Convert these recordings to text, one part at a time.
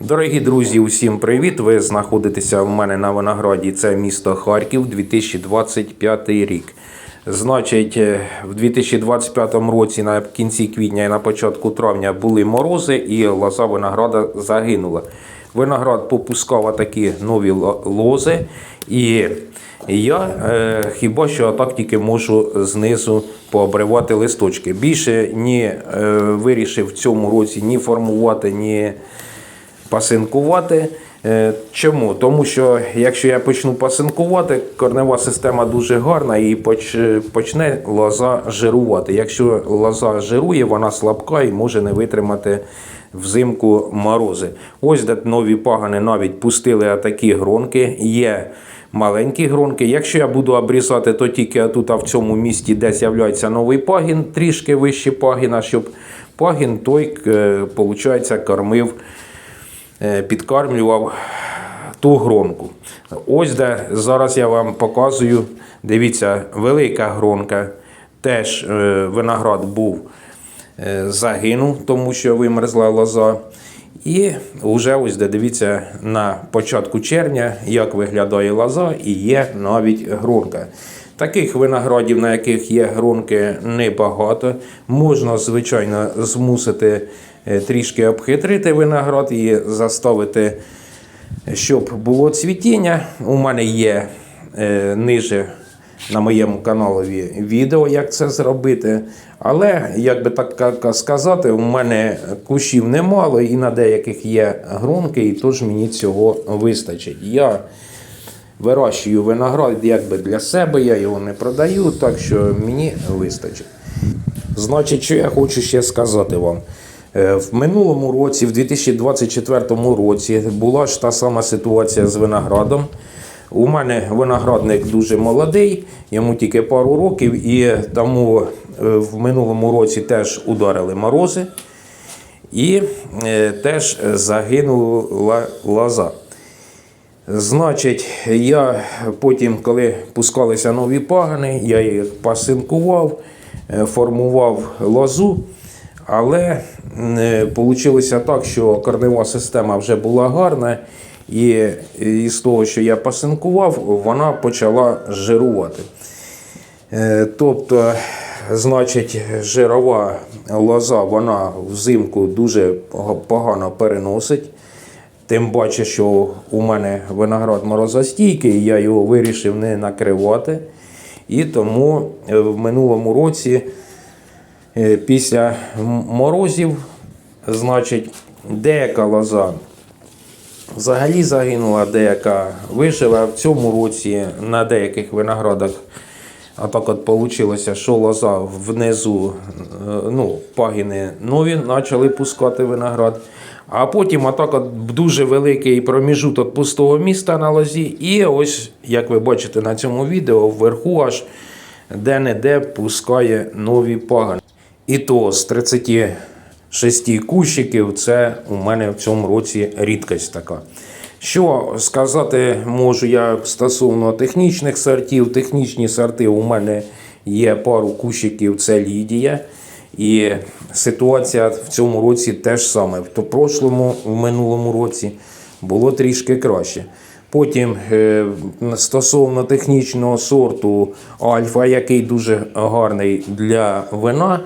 Дорогі друзі, усім привіт! Ви знаходитеся в мене на винограді. Це місто Харків, 2025 рік. Значить, е, в 2025 році на кінці квітня і на початку травня були морози, і лоза винограда загинула. Виноград попускав такі нові лози, і я е, хіба що так тільки можу знизу пообривати листочки. Більше ні е, вирішив в цьому році ні формувати, ні пасинкувати. Е, Чому? Тому що якщо я почну пасинкувати, корнева система дуже гарна і почне лоза жирувати. Якщо лоза жирує, вона слабка і може не витримати взимку морози. Ось де нові пагани навіть пустили такі гронки. Є маленькі гронки. Якщо я буду обрізати, то тільки тут а в цьому місці, де з'являється новий пагін, трішки вище пагіна, щоб пагін той, виходить, кормив е, підкармлював ту гронку. Ось де зараз я вам показую. Дивіться, велика гронка. Теж е, виноград був е, загинув, тому що вимерзла лоза. І вже ось де дивіться на початку червня, як виглядає лоза, і є навіть гронка. Таких виноградів, на яких є гронки, небагато. Можна, звичайно, змусити е, трішки обхитрити виноград і заставити, щоб було цвітіння. У мене є е, ниже на моєму каналові відео, як це зробити. Але, як би так сказати, у мене кущів немало і на деяких є гронки, і тож мені цього вистачить. Я вирощую виноград якби для себе, я його не продаю, так що мені вистачить. Значить, що я хочу ще сказати вам. Е, В минулому році, в 2024 році, була ж та сама ситуація з виноградом. У мене виноградник дуже молодий, йому тільки пару років, і тому е, в минулому році теж ударили морози, і е, теж загинула лоза. Значить, я потім, коли пускалися нові пагани, я їх пасинкував, е, формував лозу, але вийшло так, що корнева система вже була гарна, і з того, що я пасинкував, вона почала жирувати. Е, Тобто, значить, жирова лоза вона взимку дуже погано переносить. Тим паче, що у мене виноград морозостійкий, я його вирішив не накривати. І тому е, в минулому році, е, після морозів, значить, деяка лоза взагалі загинула, деяка вижила. В цьому році на деяких виноградах а так от вийшло, що лоза внизу, е, ну, пагіни нові почали пускати виноград. А потім отак от дуже великий проміжуток пустого міста на лозі. І ось, як ви бачите на цьому відео, вверху аж де-не-де пускає нові пагани. І то з 36 кущиків це у мене в цьому році рідкість така. Що сказати можу я стосовно технічних сортів. Технічні сорти у мене є пару кущиків, це Лідія. І ситуація в цьому році теж саме. В прошлому, в минулому році було трішки краще. Потім е, стосовно технічного сорту Альфа, який дуже гарний для вина,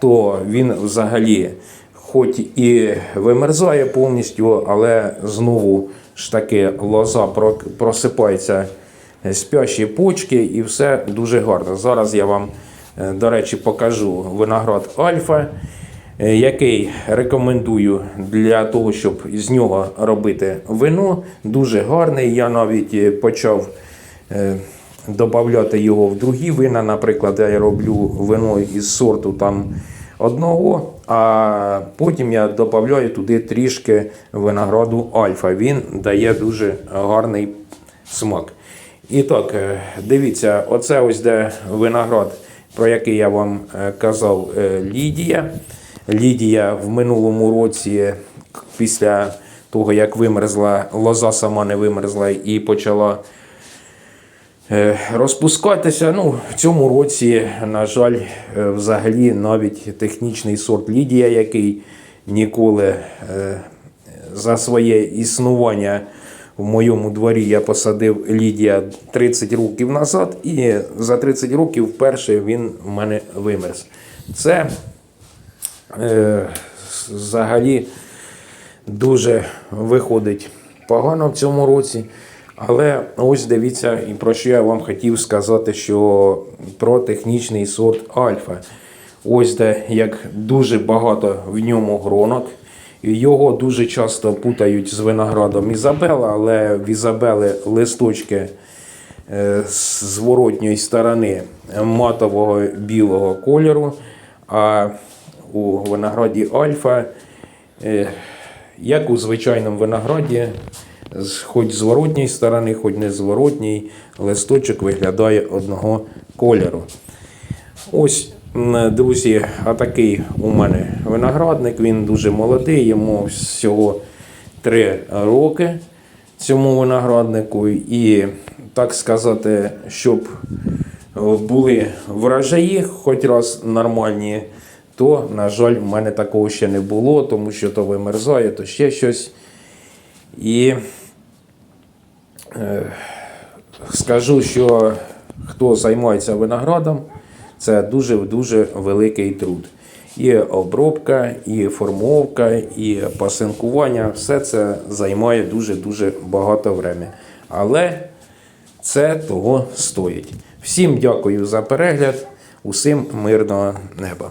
то він взагалі хоч і вимерзає повністю, але знову ж таки лоза про- просипається спящі почки і все дуже гарно. Зараз я вам, до речі, покажу виноград Альфа, е, який рекомендую для того, щоб з нього робити вино. Дуже гарний. Я навіть е, почав. е, Додавати його в другі вина, наприклад, я роблю вино із сорту там одного, а потім я додаю туди трішки винограду альфа. Він дає дуже гарний смак. І так, е, дивіться, оце ось де виноград, про який я вам е, казав, е, Лідія. Лідія в минулому році, після того, як вимерзла, лоза сама не вимерзла і почала е, розпускатися. Ну, в цьому році, на жаль, е, взагалі навіть технічний сорт Лідія, який ніколи е, за своє існування в моєму дворі я посадив Лідія 30 років назад, і за 30 років вперше він в мене вимерз. Це е, взагалі дуже виходить погано в цьому році. Але ось дивіться, і про що я вам хотів сказати, що про технічний сорт Альфа. Ось де як дуже багато в ньому гронок. Його дуже часто путають з виноградом Ізабела, але в Ізабели листочки е, з зворотньої сторони матового білого кольору, а у винограді Альфа, е, як у звичайному винограді, хоч з зворотньої сторони, хоч не з зворотньої, листочок виглядає одного кольору. Ось, друзі, а такий у мене виноградник. Він дуже молодий, йому всього 3 роки цьому винограднику. І так сказати, щоб е, були врожаї, хоч раз нормальні, то, на жаль, в мене такого ще не було, тому що то вимерзає, то ще щось. І скажу, що хто займається виноградом, це дуже-дуже великий труд. І обробка, і формовка, і пасинкування все це займає дуже-дуже багато времени. Але це того стоїть. Всім дякую за перегляд, усім мирного неба.